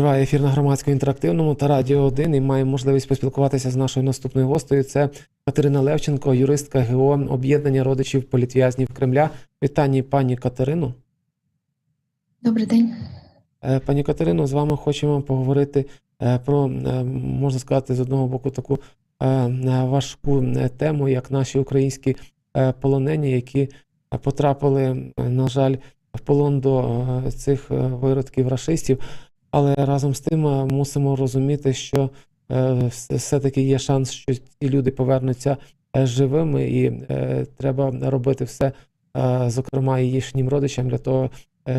Триває ефір на громадському інтерактивному та радіо 1 і маємо можливість поспілкуватися з нашою наступною гостею. Це Катерина Левченко, юристка ГО об'єднання родичів політв'язнів Кремля. Вітання, пані Катерину. Добрий день. Е, Пані Катерино, з вами хочемо поговорити е, про, е, можна сказати, з одного боку таку важку тему, як наші українські полонені, які потрапили, на жаль, в полон до цих виродків рашистів. Але разом з тим е, мусимо розуміти, що е, все-таки є шанс, що ці люди повернуться е, живими, і треба робити все, зокрема, і їхнім родичам для того,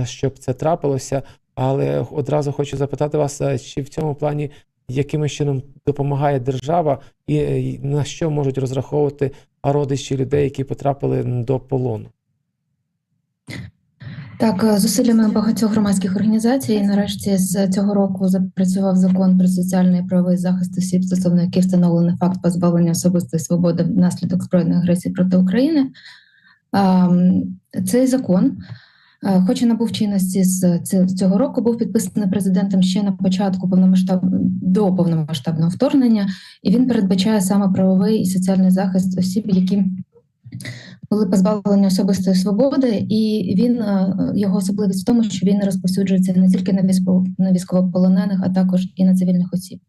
щоб це трапилося. Але одразу хочу запитати вас, чи в цьому плані якимось чином допомагає держава, і на що можуть розраховувати родичі людей, які потрапили до полону? Так, е, зусиллями багатьох громадських організацій нарешті з цього року запрацював закон про соціальний і правовий захист осіб, стосовно яких встановлений факт позбавлення особистої свободи внаслідок збройної агресії проти України. Цей закон, е, хоч і набув чинності з цього року, був підписаний президентом ще на початку повномасштаб... до повномасштабного вторгнення, і він передбачає саме правовий і соціальний захист осіб, які були позбавлені особистої свободи, і він е, його особливість в тому, що він розповсюджується не тільки на військово на військовополонених, а також і на цивільних осіб.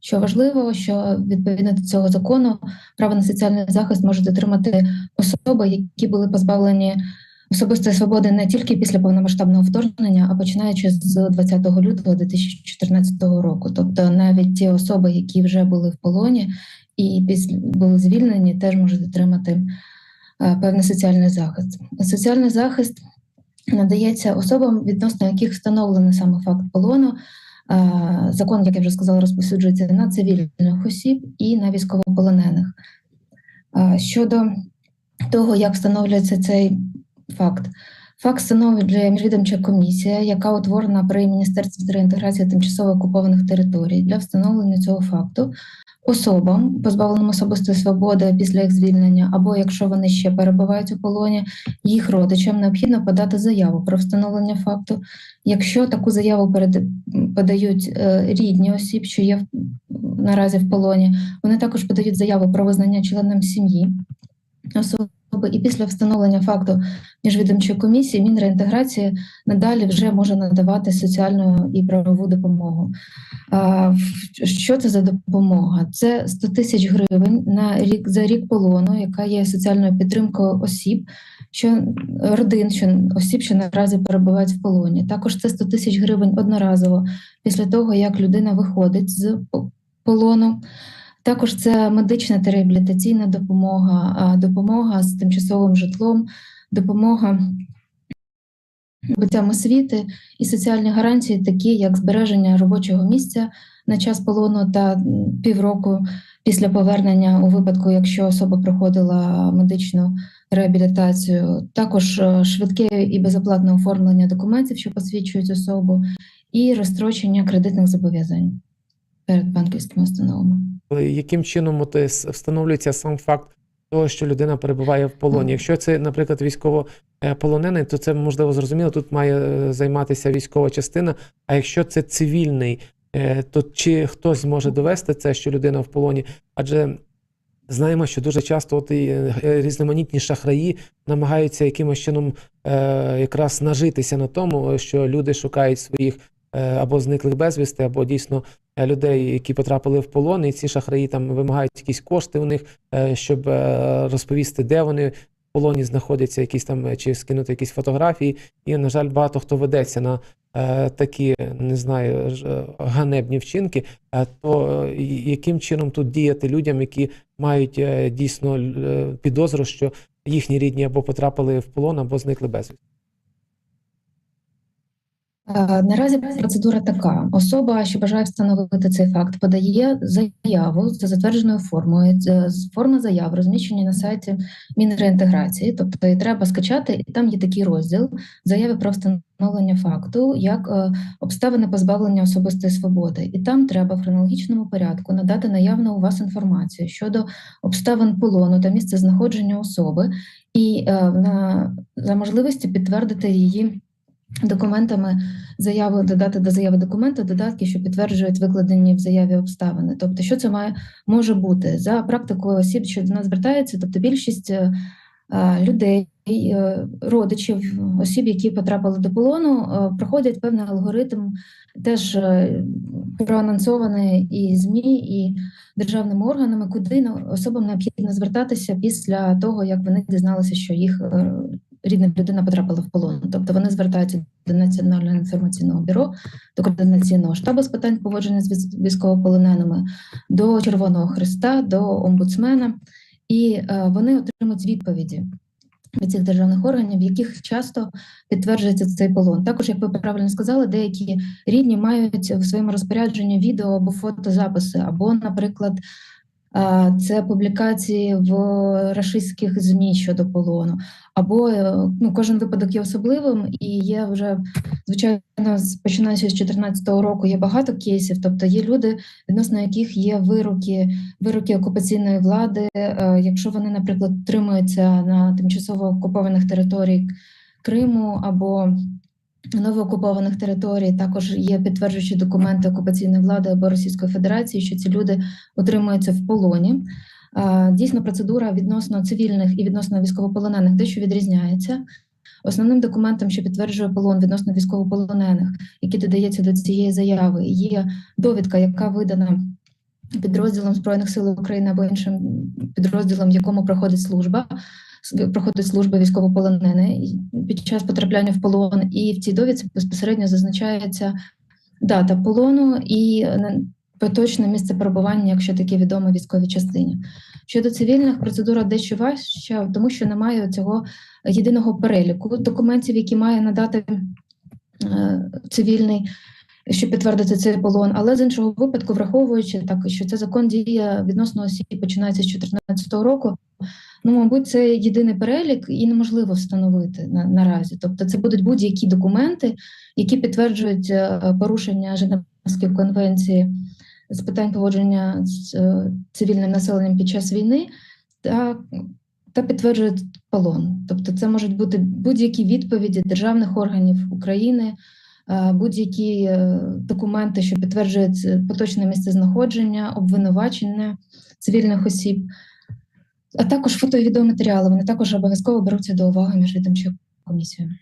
Що важливо, що відповідно до цього закону право на соціальний захист можуть отримати особи, які були позбавлені особистої свободи не тільки після повномасштабного вторгнення, а починаючи з 20 лютого 2014 року. Тобто навіть ті особи, які вже були в полоні і були звільнені, теж можуть отримати е, певний соціальний захист. Соціальний захист надається особам, відносно яких встановлений саме факт полону. Е, Закон, як я вже сказала, розповсюджується на цивільних осіб і на військовополонених. Е, Щодо того, як встановлюється цей факт, факт встановлює міжвідомча комісія, яка утворена при Міністерстві реінтеграції тимчасово окупованих територій для встановлення цього факту особам, позбавленим особистої свободи після їх звільнення, або якщо вони ще перебувають у полоні, їх родичам необхідно подати заяву про встановлення факту. Якщо таку заяву подають е, рідні осіб, що є наразі в полоні, вони також подають заяву про визнання членом сім'ї особи. І після встановлення факту міжвідомчої комісії Мінреінтеграції надалі вже може надавати соціальну і правову допомогу. Що це за допомога? Це 100 тисяч гривень на рік за рік полону, яка є соціальною підтримкою осіб, що родин, що осіб, що наразі перебувають в полоні. Також це 100 тисяч гривень одноразово після того, як людина виходить з полону. Також це медична та реабілітаційна допомога, допомога з тимчасовим житлом, допомога набуттям освіти і соціальні гарантії, такі як збереження робочого місця на час полону та півроку після повернення у випадку, якщо особа проходила медичну реабілітацію, також е, швидке і безоплатне оформлення документів, що посвідчують особу, і розстрочення кредитних зобов'язань перед банківськими установами. Яким чином от, е, встановлюється сам факт того, що людина перебуває в полоні? Якщо це, наприклад, військовополонений, то це можливо зрозуміло. Тут має е, займатися військова частина. А якщо це цивільний, е, то чи хтось зможе довести це, що людина в полоні? Адже знаємо, що дуже часто от і е, різноманітні шахраї намагаються якимось чином е, якраз нажитися на тому, що люди шукають своїх е, або зниклих безвісти, або дійсно е, людей, які потрапили в полон, і ці шахраї там вимагають якісь кошти у них, е, щоб е, розповісти, де вони в полоні знаходяться, якісь там е, чи скинути якісь фотографії. І, на жаль, багато хто ведеться на е, такі, не знаю, е, ганебні вчинки. Е, То е, яким чином тут діяти людям, які мають е, дійсно е, підозру, що їхні рідні або потрапили в полон, або зникли безвісти? Е, Наразі процедура така: особа, що бажає встановити цей факт, подає заяву за затвердженою формою. Це Форма заяв розміщені на сайті Мінреінтеграції, тобто її треба скачати, і там є такий розділ заяви про встановлення факту як е, обставини позбавлення особистої свободи. І там треба в хронологічному порядку надати наявну у вас інформацію щодо обставин полону та місця знаходження особи, і е, на за можливості підтвердити її документами заяви, додати до заяви документи, додатки, що підтверджують викладені в заяві обставини. Тобто, що це має може бути за практикою осіб, що до нас звертаються, тобто більшість е, е, людей, е, родичів, осіб, які потрапили до полону, проходять певний алгоритм, теж проанонсований і ЗМІ, і державними органами, куди особам необхідно звертатися після того, як вони дізналися, що їх рідна людина потрапила в полон. Тобто вони звертаються до Національного інформаційного бюро, до координаційного штабу з питань поводження з військ- військовополоненими, до Червоного Христа, до омбудсмена, і е, вони отримують відповіді. Від цих державних органів, в яких часто підтверджується цей полон. Також, як ви правильно сказали, деякі рідні мають в своєму розпорядженні відео або фотозаписи, або, наприклад, це публікації в рашистських ЗМІ щодо полону, або е, ну, кожен випадок є особливим, і є вже звичайно, починаючи з 2014 року є багато кейсів. Тобто є люди, відносно яких є вироки, вироки окупаційної влади. е, Якщо вони, наприклад, тримуються на тимчасово окупованих територіях Криму або новоокупованих територій, також є підтверджуючі документи окупаційної влади або Російської Федерації, що ці люди утримуються в полоні. Дійсно, процедура відносно цивільних і відносно військовополонених дещо відрізняється. Основним документом, що підтверджує полон відносно військовополонених, який додається до цієї заяви, є довідка, яка видана підрозділом Збройних сил України або іншим підрозділом, в якому проходить служба, проходить служба військовополонений під час потрапляння в полон, і в цій довідці безпосередньо зазначається дата полону і на- поточне місце перебування, якщо таке відомо військовій частині. Щодо цивільних, процедура дещо важча, тому що немає цього єдиного переліку документів, які має надати е, цивільний, щоб підтвердити цей полон. Але з іншого випадку, враховуючи так, що цей закон діє відносно осіб, починається з 2014 року. Ну, мабуть, це єдиний перелік і неможливо встановити на, наразі. Тобто, це будуть будь-які документи, які підтверджують е, порушення Женевської конвенції з питань поводження з е, цивільним населенням під час війни та, та підтверджують полон. Тобто, це можуть бути будь-які відповіді державних органів України, е, будь-які документи, що підтверджують поточне місце знаходження, обвинувачення цивільних осіб. А також фото і відеоматеріали. Вони також обов'язково беруться до уваги міжвідомчою комісією.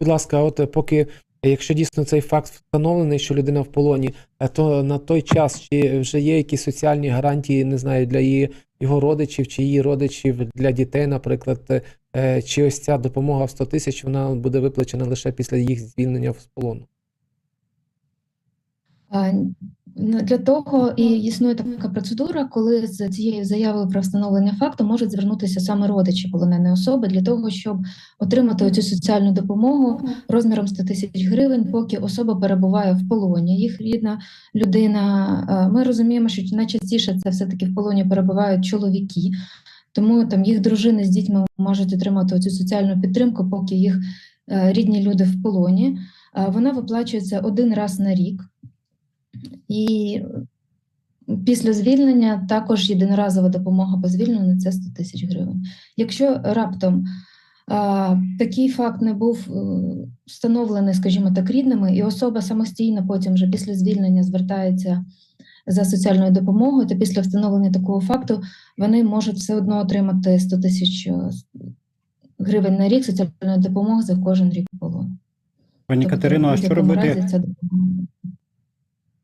Будь ласка, от е, поки, е, якщо дійсно цей факт встановлений, що людина в полоні, е, то на той час чи вже є якісь соціальні гарантії, не знаю, для її його родичів чи її родичів для дітей, наприклад, чи ось ця допомога в 100 тисяч вона буде виплачена лише після їх звільнення з полону? Ну, Для того і існує така процедура, коли з цією заявою про встановлення факту можуть звернутися саме родичі полоненої особи для того, щоб отримати цю соціальну допомогу розміром 100 тисяч гривень, поки особа перебуває в полоні. Їх рідна людина. Ми розуміємо, що найчастіше це все таки в полоні перебувають чоловіки. Тому там їх дружини з дітьми можуть отримати цю соціальну підтримку, поки їх е, рідні люди в полоні. А Вона виплачується один раз на рік. І після звільнення також єдиноразова допомога по звільненню це 100 тисяч гривень. Якщо раптом а, такий факт не був е, встановлений, скажімо так, рідними, і особа самостійно потім вже після звільнення звертається за соціальною допомогою, то після встановлення такого факту вони можуть все одно отримати 100 тисяч е, гривень на рік соціальної допомоги за кожен рік полону. Пані Тобто, Катерино, а що робити?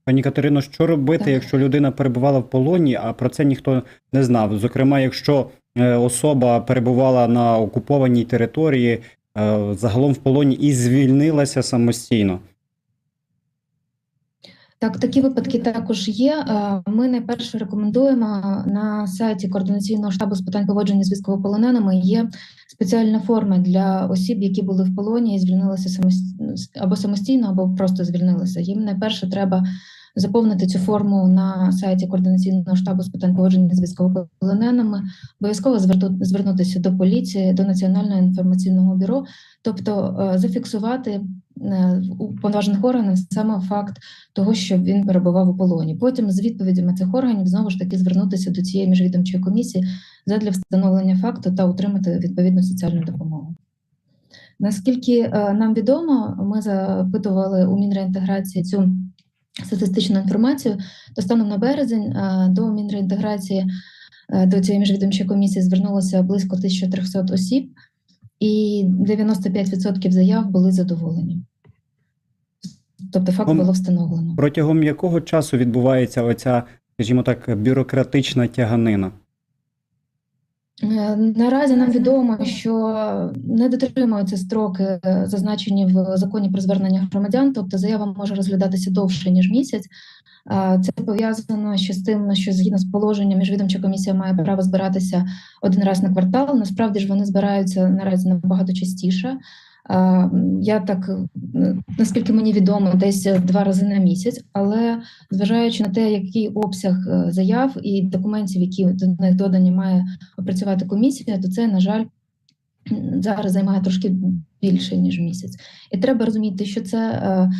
Пані Катерино, що робити, Так. якщо людина перебувала в полоні, а про це ніхто не знав? Зокрема, якщо е, особа перебувала на окупованій території, е, загалом в полоні і звільнилася самостійно. Так, такі випадки також є. Е, Ми найперше рекомендуємо на сайті координаційного штабу з питань поводження з військовополоненими. Є спеціальна форма для осіб, які були в полоні і звільнилися самостійно або самостійно, або просто звільнилися. Їм найперше треба заповнити цю форму на сайті координаційного штабу з питань поводження з військовополоненими. Обов'язково звернутися до поліції, до Національного інформаційного бюро, тобто е, зафіксувати е, у повноважених органів саме факт того, що він перебував у полоні. Потім з відповідями цих органів знову ж таки звернутися до цієї міжвідомчої комісії задля встановлення факту та отримати відповідну соціальну допомогу. Наскільки е, нам відомо, ми запитували у Мінреінтеграції цю статистичну інформацію, то станом на березень е, до Мінреінтеграції е, до цієї міжвідомчої комісії звернулося близько 1300 осіб, і 95% заяв були задоволені. Тобто факт було встановлено. Протягом якого часу відбувається оця, скажімо так, бюрократична тяганина? Е, Наразі нам відомо, що не дотримуються строки, е, зазначені в законі про звернення громадян, тобто заява може розглядатися довше ніж місяць. Це пов'язано ще з тим, що згідно з положенням міжвідомча комісія має право збиратися один раз на квартал. Насправді ж вони збираються наразі набагато частіше. М, Я так е, наскільки мені відомо, десь два рази на місяць, але зважаючи на те, який обсяг е, заяв і документів, які до них додані, має опрацювати комісія, то це, на жаль, зараз займає трошки більше ніж місяць. І треба розуміти, що це е, е,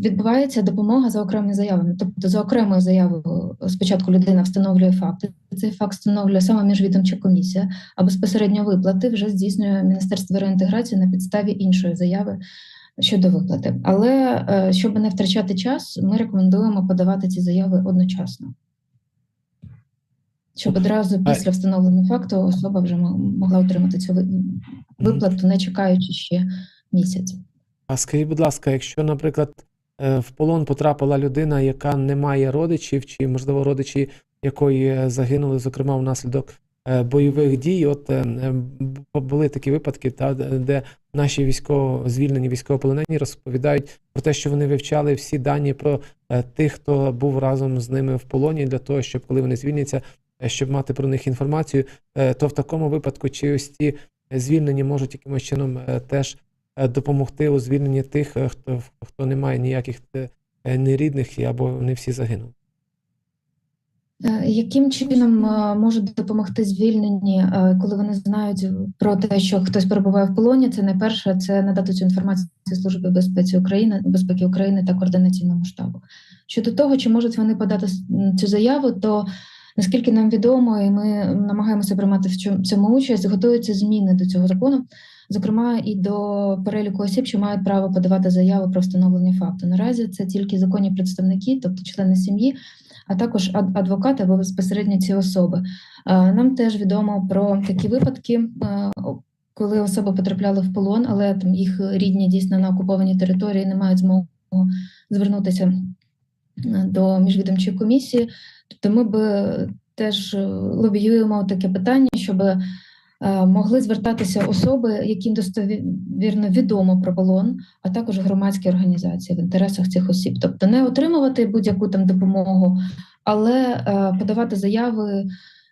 відбувається допомога за окремими заявами. Тобто за окремою заявою спочатку людина встановлює факти. Цей факт встановлює саме міжвідомча комісія, а безпосередньо виплати вже здійснює Міністерство реінтеграції на підставі іншої заяви щодо виплати. Але е, щоб не втрачати час, ми рекомендуємо подавати ці заяви одночасно. Щоб одразу після встановлення факту особа вже могла отримати цю виплату, не чекаючи ще місяць. А скажіть, будь ласка, якщо, наприклад, е, в полон потрапила людина, яка не має родичів, чи, можливо, родичі якої е, загинули, зокрема, внаслідок е, бойових дій, от були такі випадки, та, де наші військово звільнені військовополонені розповідають про те, що вони вивчали всі дані про тих, хто був разом з ними в полоні, для того, щоб коли вони звільняться, щоб мати про них інформацію, то в такому випадку чи ось ці звільнені можуть якимось чином теж допомогти у звільненні тих, е, хто, хто не має ніяких е, е, ні рідних і або не всі загинули. Е, Яким чином е, можуть допомогти звільнені, е, коли вони знають про те, що хтось перебуває в полоні? Це найперше, це надати цю інформацію Службі безпеці України, безпеки України та координаційному штабу. Щодо того, чи можуть вони подати цю заяву, то наскільки нам відомо, і ми намагаємося приймати в цьому участь, готуються зміни до цього закону, зокрема і до переліку осіб, що мають право подавати заяву про встановлення факту. Наразі це тільки законні представники, тобто члени сім'ї, а також адвокати або безпосередньо ці особи. Е, Нам теж відомо про такі випадки, е, коли особи потрапляли в полон, але там їх рідні дійсно на окупованій території не мають змогу звернутися е, до міжвідомчої комісії. Тобто ми би теж лобіюємо таке питання, щоб могли звертатися особи, яким достовірно відомо про полон, а також громадські організації в інтересах цих осіб. Тобто не отримувати будь-яку там допомогу, але е, подавати заяви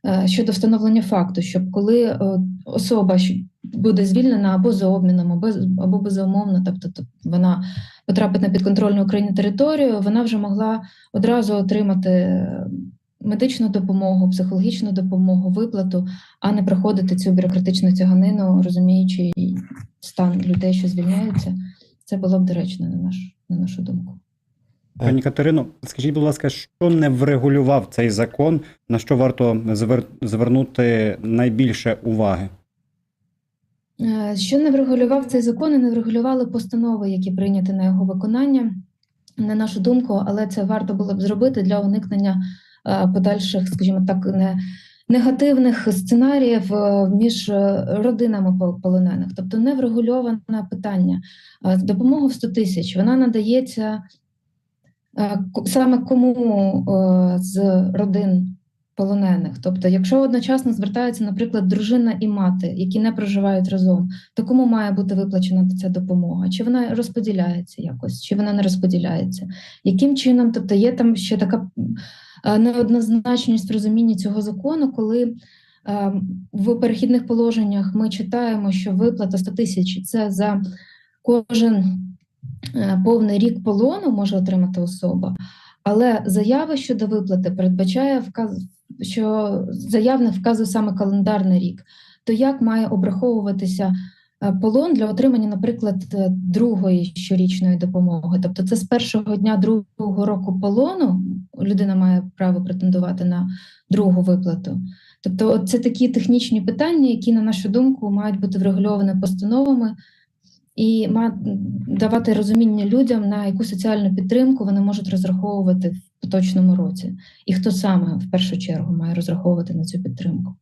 е, щодо встановлення факту, щоб коли е, особа буде звільнена або за обміном, або, або безумовно, тобто т- вона потрапить на підконтрольну Україні територію, вона вже могла одразу отримати е, медичну допомогу, психологічну допомогу, виплату, а не проходити цю бюрократичну тяганину, розуміючи стан людей, що звільняються. Це було б доречно на наш на нашу думку. Пані Катерино, скажіть, будь ласка, що не врегулював цей закон, на що варто звер- звернути найбільше уваги? Е, Що не врегулював цей закон і не врегулювали постанови, які прийняті на його виконання, на нашу думку, але це варто було б зробити для уникнення подальших, скажімо так, не, негативних сценаріїв е, між е, родинами полонених. Тобто не врегульоване питання. Е, Допомога в 100 тисяч вона надається е, саме кому е, з родин полонених. Тобто, якщо одночасно звертаються, наприклад, дружина і мати, які не проживають разом, то кому має бути виплачена ця допомога? Чи вона розподіляється якось, чи вона не розподіляється? Яким чином? Тобто є там ще така е, неоднозначність в розумінні цього закону, коли е, в перехідних положеннях ми читаємо, що виплата 100 тисяч це за кожен е, повний рік полону може отримати особа. Але заява щодо виплати передбачає вказ, що заявник вказує саме календарний рік. То як має обраховуватися е, полон для отримання, наприклад, е, другої щорічної допомоги? Тобто, це з першого дня другого року полону людина має право претендувати на другу виплату. Тобто, це такі технічні питання, які, на нашу думку, мають бути врегульовані постановами і давати розуміння людям, на яку соціальну підтримку вони можуть розраховувати в поточному році, і хто саме в першу чергу має розраховувати на цю підтримку.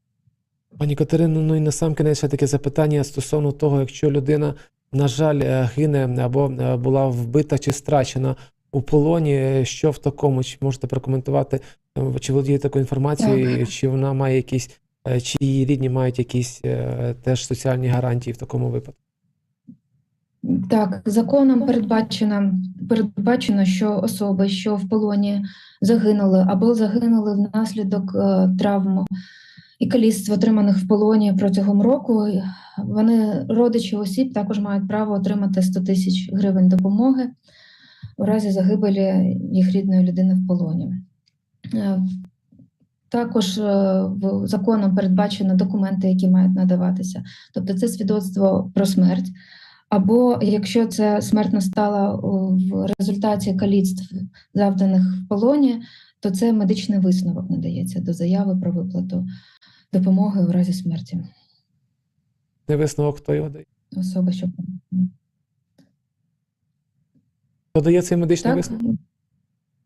Пані Катерино, ну і на сам кінець ще таке запитання стосовно того, якщо людина, на жаль, е, гине або е, була вбита чи страчена у полоні, е, що в такому? Чи можете прокоментувати, чи володіє такою інформацією, чи вона має якісь, чи її рідні мають якісь теж соціальні гарантії в такому випадку? Так, законом передбачено, передбачено, що особи, що в полоні загинули або загинули внаслідок е, травм і каліцтв, отриманих в полоні протягом року, вони, родичі осіб, також мають право отримати 100 тисяч гривень допомоги у разі загибелі їх рідної людини в полоні. Е, Також е, законом передбачено документи, які мають надаватися. Тобто це свідоцтво про смерть. Або якщо це смерть настала в результаті каліцтв, завданих в полоні, то це медичний висновок надається до заяви про виплату допомоги у разі смерті Не висновок, хто його дає? особи, що Хто дає цей медичний так висновок?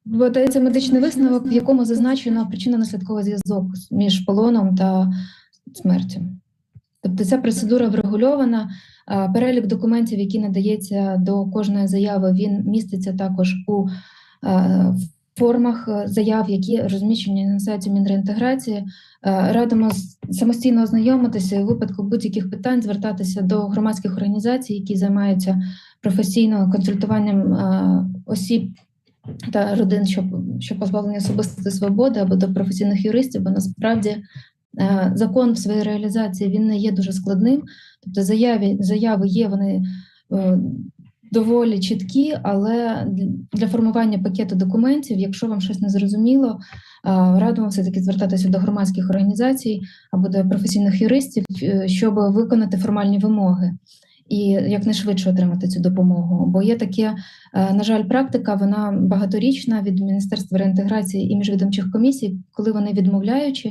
Бо дається медичний висновок, в якому зазначено причинно-наслідковий зв'язок між полоном та смертю. Тобто ця процедура врегульована. Перелік документів, які надається до кожної заяви, він міститься також у формах е, заяв, які розміщені на сайті Мінреінтеграції. Е, Радимо самостійно ознайомитися і у випадку будь-яких питань звертатися до громадських організацій, які займаються професійно консультуванням е, осіб та родин, що, що позбавлені особистої свободи або до професійних юристів, бо насправді закон в своїй реалізації він не є дуже складним. Тобто заяві, заяви є, вони доволі чіткі, але для формування пакету документів, якщо вам щось не зрозуміло, е, радимо все-таки звертатися до громадських організацій або до професійних юристів, е, щоб виконати формальні вимоги. І якнайшвидше отримати цю допомогу. Бо є таке, е, на жаль, практика, вона багаторічна від Міністерства реінтеграції і міжвідомчих комісій, коли вони відмовляючи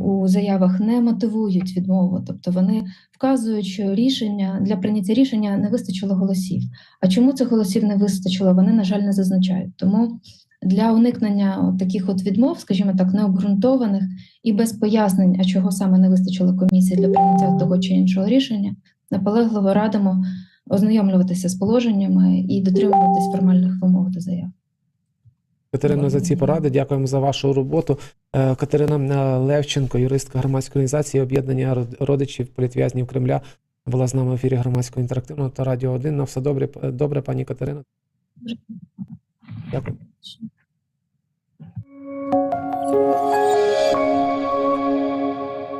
у заявах не мотивують відмову, тобто вони вказують, що рішення для прийняття рішення не вистачило голосів. А чому цих голосів не вистачило, вони, на жаль, не зазначають. Тому для уникнення от таких от відмов, скажімо так, необґрунтованих і без пояснень, а чого саме не вистачило комісії для прийняття того чи іншого рішення, наполегливо радимо ознайомлюватися з положеннями і дотримуватись формальних вимог до заяв. Катерино, за ці поради. Дякуємо за вашу роботу. Е, Катерина е, Левченко, юристка громадської організації об'єднання родичів політв'язнів Кремля, була з нами в ефірі громадського інтерактивного та радіо 1. На все добре, добре, пані Катерина. Дякую.